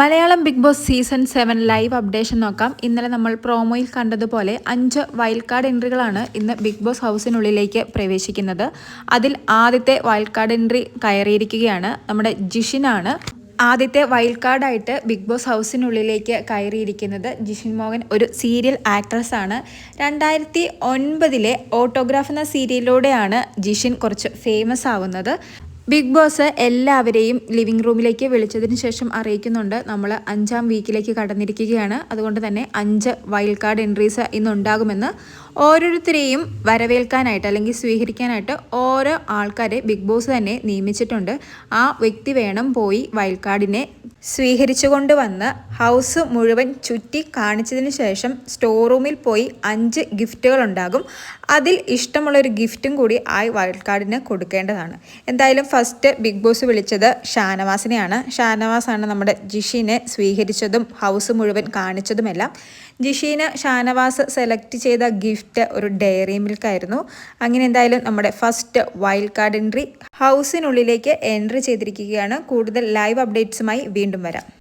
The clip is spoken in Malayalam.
Malayalam big boss season seven live updation നോക്കാം. ഇന്നലെ നമ്മൾ പ്രോമോയിൽ കണ്ടതുപോലെ അഞ്ച് വൈൽഡ് കാർഡ് എൻട്രികളാണ് ഇന്ന് ബിഗ് ബോസ് ഹൗസിനുള്ളിലേക്ക് പ്രവേശിക്കുന്നത്. അതിൽ ആദ്യത്തെ വൈൽഡ് കാർഡ് എൻട്രി കയറിയിരിക്കുകയാണ്. നമ്മുടെ ജിഷിനാണ് ആദ്യത്തെ വൈൽഡ് കാർഡായിട്ട് ബിഗ് ബോസ് ഹൗസിനുള്ളിലേക്ക് കയറിയിരിക്കുന്നത്. ജിഷിൻ മോഹൻ ഒരു സീരിയൽ ആക്ട്രസ് ആണ്. രണ്ടായിരത്തി ഒൻപതിലെ ഓട്ടോഗ്രാഫ് എന്ന സീരിയലിലൂടെയാണ് ജിഷിൻ കുറച്ച് ഫേമസ് ആവുന്നത്. ബിഗ് ബോസ് എല്ലാവരെയും ലിവിംഗ് റൂമിലേക്ക് വിളിച്ചതിന് ശേഷം അറിയിക്കുന്നുണ്ട്. നമ്മൾ അഞ്ചാം വീക്കിലേക്ക് കടന്നിരിക്കുകയാണ്. അതുകൊണ്ട് തന്നെ അഞ്ച് വൈൽഡ് കാർഡ് എൻട്രീസ് ഇന്നുണ്ടാകുമെന്ന് ഓരോരുത്തരെയും വരവേൽക്കാനായിട്ട് അല്ലെങ്കിൽ സ്വീകരിക്കാനായിട്ട് ഓരോ ആൾക്കാരെ ബിഗ് ബോസ് തന്നെ നിയമിച്ചിട്ടുണ്ട്. ആ വ്യക്തി വേണം പോയി വൈൽഡ് കാർഡിനെ സ്വീകരിച്ചു കൊണ്ടുവന്ന് ഹൗസ് മുഴുവൻ ചുറ്റി കാണിച്ചതിന് ശേഷം സ്റ്റോർ റൂമിൽ പോയി അഞ്ച് ഗിഫ്റ്റുകൾ ഉണ്ടാകും. അതിൽ ഇഷ്ടമുള്ളൊരു ഗിഫ്റ്റും കൂടി ആ വൈൽഡ് കാർഡിന് കൊടുക്കേണ്ടതാണ്. എന്തായാലും ഫസ്റ്റ് ബിഗ് ബോസ് വിളിച്ചത് ഷാനവാസിനെയാണ്. ഷാനവാസാണ് നമ്മുടെ ജിഷിനെ സ്വീകരിച്ചതും ഹൗസ് മുഴുവൻ കാണിച്ചതുമെല്ലാം. ജിഷീന് ഷാനവാസ് സെലക്ട് ചെയ്ത ഗിഫ്റ്റ് ഒരു ഡയറി മിൽക്ക് ആയിരുന്നു. അങ്ങനെ എന്തായാലും നമ്മുടെ ഫസ്റ്റ് വൈൽഡ് കാർഡ് എൻട്രി ഹൗസിനുള്ളിലേക്ക് എൻട്രി ചെയ്തിരിക്കുകയാണ്. കൂടുതൽ ലൈവ് അപ്ഡേറ്റ്സുമായി വീണ്ടും വരാം.